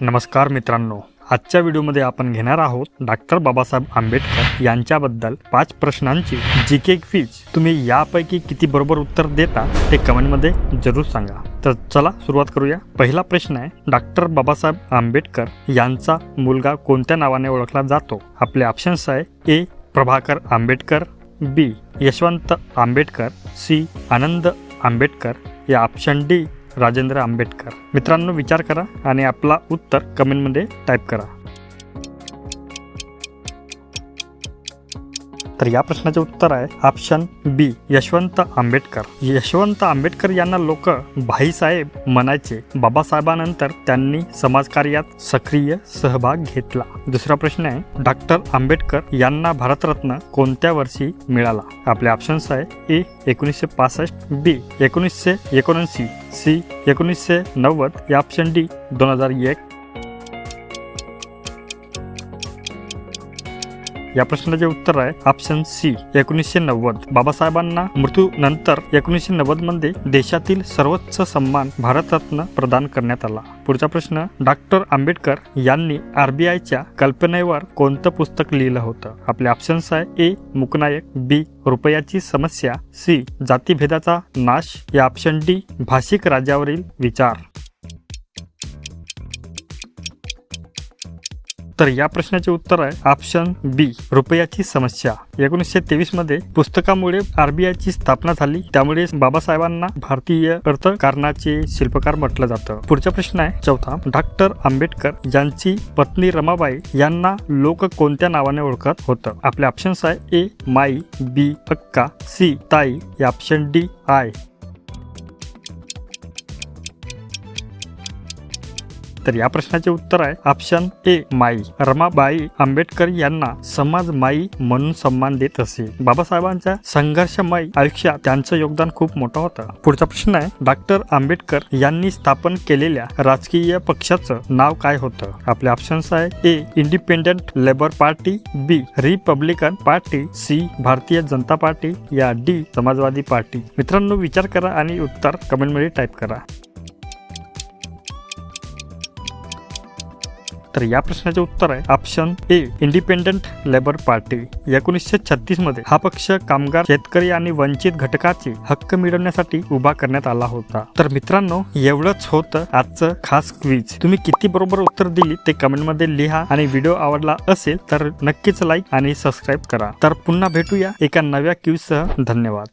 नमस्कार मित्रांनो आजच्या व्हिडिओमध्ये आपण घेणार आहोत डॉक्टर बाबासाहेब आंबेडकर यांच्याबद्दल पाच प्रश्नांची जी के फीज तुम्ही यापैकी किती बरोबर उत्तर देता ते कमेंटमध्ये जरूर सांगा. तर चला सुरुवात करूया. पहिला प्रश्न आहे डॉक्टर बाबासाहेब आंबेडकर यांचा मुलगा कोणत्या नावाने ओळखला जातो? आपले ऑप्शन्स आहे A Prabhakar Ambedkar B Yashwant Ambedkar C Anand Ambedkar. या ऑप्शन डी राजेंद्र आंबेडकर. मित्रांनो विचार करा आणि आपला उत्तर कमेंटमध्ये टाईप करा. तर या प्रश्नाचे उत्तर आहे ऑप्शन बी यशवंत आंबेडकर. यशवंत आंबेडकर यांना लोक भाईसाहेब म्हणायचे. बाबासाहेबांनंतर त्यांनी समाजकार्यात सक्रिय सहभाग घेतला. दुसरा प्रश्न आहे डॉक्टर आंबेडकर यांना भारतरत्न कोणत्या वर्षी मिळाला? आपले ऑप्शन्स आहे ए एकोणीसशे पासष्ट बी एकोणीसशे एकोणऐंशी सी एकोणीसशे नव्वद या ऑप्शन डी दोन हजार एक या प्रश्नाचे उत्तर आहे ऑप्शन सी एकोणीसशे नव्वद. बाबासाहेबांना मृत्यूनंतर एकोणीसशे नव्वदमध्ये देशातील सर्वोच्च सन्मान भारतरत्न प्रदान करण्यात आला. पुढचा प्रश्न डॉक्टर आंबेडकर यांनी आरबीआयच्या कल्पनेवर कोणतं पुस्तक लिहिलं होतं? आपले ऑप्शन्स आहे ए मुकनायक बी रुपयाची समस्या सी जातीभेदाचा नाश या ऑप्शन डी भाषिक राज्यावरील विचार. तर या प्रश्नाचे उत्तर आहे ऑप्शन बी रुपयाची समस्या. एकोणीसशे तेवीसमध्ये पुस्तकामुळे आरबीआयची स्थापना झाली. त्यामुळे बाबासाहेबांना भारतीय अर्थकारणाचे शिल्पकार म्हटलं जातं. पुढचा प्रश्न आहे चौथा. डॉक्टर आंबेडकर यांची पत्नी रमाबाई यांना लोक कोणत्या नावाने ओळखत होतं? आपले ऑप्शन्स आहे ए माई बी अक्का सी ताई या ऑप्शन डी आय. तर या प्रश्नाचे उत्तर आहे ऑप्शन ए माई. रमाबाई आंबेडकर यांना समाज माई म्हणून सन्मान देत असे. बाबासाहेबांच्या संघर्षमय आयुष्यात त्यांचं योगदान खूप मोठं होतं. पुढचा प्रश्न आहे डॉक्टर आंबेडकर यांनी स्थापन केलेल्या राजकीय पक्षाचं नाव काय होतं? आपले ऑप्शन्स आहे A Independent Labour Party B Republican Party C Bharatiya Janata Party या डी समाजवादी पार्टी. मित्रांनो विचार करा आणि उत्तर कमेंटमध्ये टाईप करा. तर या प्रश्नाचे उत्तर आहे option A Independent Labour Party एकोणीसशे छत्तीसमध्ये हा पक्ष कामगार शेतकरी आणि वंचित घटकाचे हक्क मिळवण्यासाठी उभा करण्यात आला होता. तर मित्रांनो एवढंच होतं आजचं खास क्विज तुम्ही किती बरोबर उत्तर दिली ते कमेंटमध्ये लिहा आणि व्हिडिओ आवडला असेल तर नक्कीच लाईक आणि सबस्क्राईब करा. तर पुन्हा भेटूया एका नव्या क्विजसह धन्यवाद.